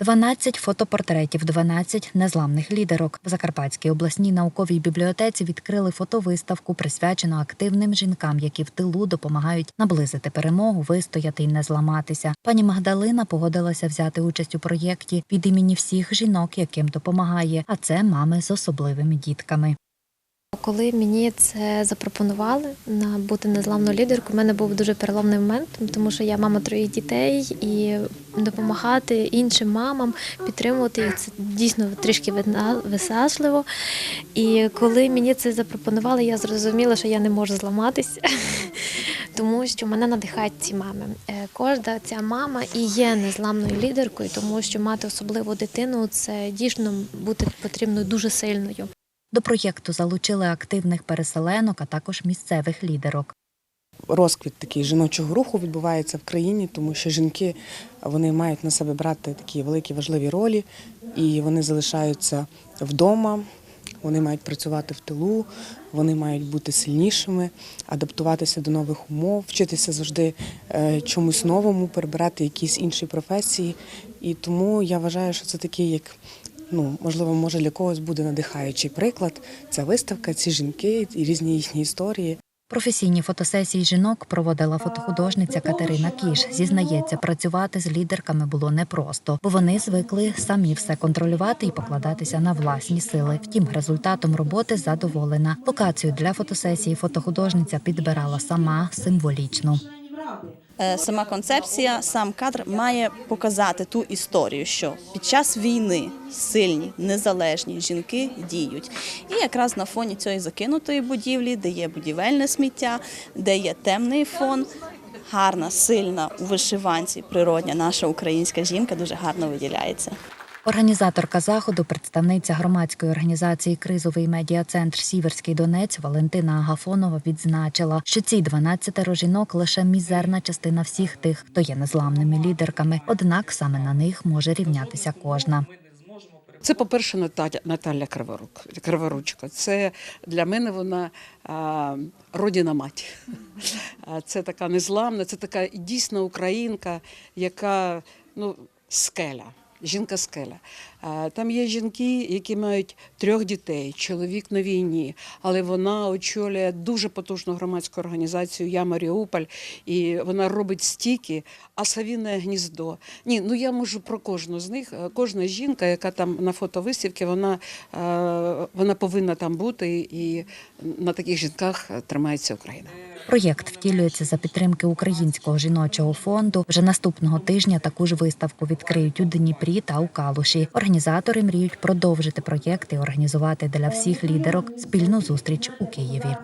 12 фотопортретів, 12 незламних лідерок. В Закарпатській обласній науковій бібліотеці відкрили фотовиставку, присвячену активним жінкам, які в тилу допомагають наблизити перемогу, вистояти і не зламатися. Пані Магдалина погодилася взяти участь у проєкті від імені всіх жінок, яким допомагає. А це мами з особливими дітками. Коли мені це запропонували на бути незламною лідеркою, у мене був дуже переломний момент, тому що я мама троїх дітей і допомагати іншим мамам, підтримувати їх це дійсно трішки висажливо. І коли мені це запропонували, я зрозуміла, що я не можу зламатися, тому що мене надихають ці мами. Е, Кожна ця мама і є незламною лідеркою, тому що мати особливу дитину це дійсно бути потрібно дуже сильною. До проєкту залучили активних переселенок, а також місцевих лідерок. розквіт такий жіночого руху відбувається в країні, тому що жінки вони мають на себе брати такі великі важливі ролі, і вони залишаються вдома. Вони мають працювати в тилу, вони мають бути сильнішими, адаптуватися до нових умов, вчитися завжди е, чомусь новому, перебирати якісь інші професії. І тому я вважаю, що це такий, як ну можливо, може для когось буде надихаючий приклад. Ця виставка, ці жінки і різні їхні історії. Професійні фотосесії жінок проводила фотохудожниця Катерина Кіш. Зізнається, працювати з лідерками було непросто, бо вони звикли самі все контролювати і покладатися на власні сили. Втім, результатом роботи задоволена. Локацію для фотосесії фотохудожниця підбирала сама символічно. Е, Сама концепція, сам кадр має показати ту історію, що під час війни сильні, незалежні жінки діють. І якраз на фоні цієї закинутої будівлі, де є будівельне сміття, де є темний фон, гарна, сильна у вишиванці, природня наша українська жінка дуже гарно виділяється. Організаторка заходу, представниця громадської організації Кризовий медіа-центр Сіверський Донець Валентина Агафонова відзначила, що ці 12 жінок лише мізерна частина всіх тих, хто є незламними лідерками. Однак саме на них може рівнятися кожна. Це, по-перше, Наталя, Наталя Криворук, Криворучка. Це для мене вона а, родина мать. А, Це така незламна, це така дійсна українка, яка ну, скеля. Жінка скеля. Там є жінки, які мають трьох дітей, чоловік на війні, але вона очолює дуже потужну громадську організацію Я Маріуполь, і вона робить стільки, а Савіне гніздо. Ні, ну я можу про кожну з них. Е, Кожна жінка, яка там на фотовиставці, вона, е, вона повинна там бути, і на таких жінках тримається Україна. Проєкт втілюється за підтримки Українського жіночого фонду. Вже наступного тижня таку ж виставку відкриють у Дніпрі та у Калуші. Організатори мріють продовжити проєкт і організувати для всіх лідерок спільну зустріч у Києві.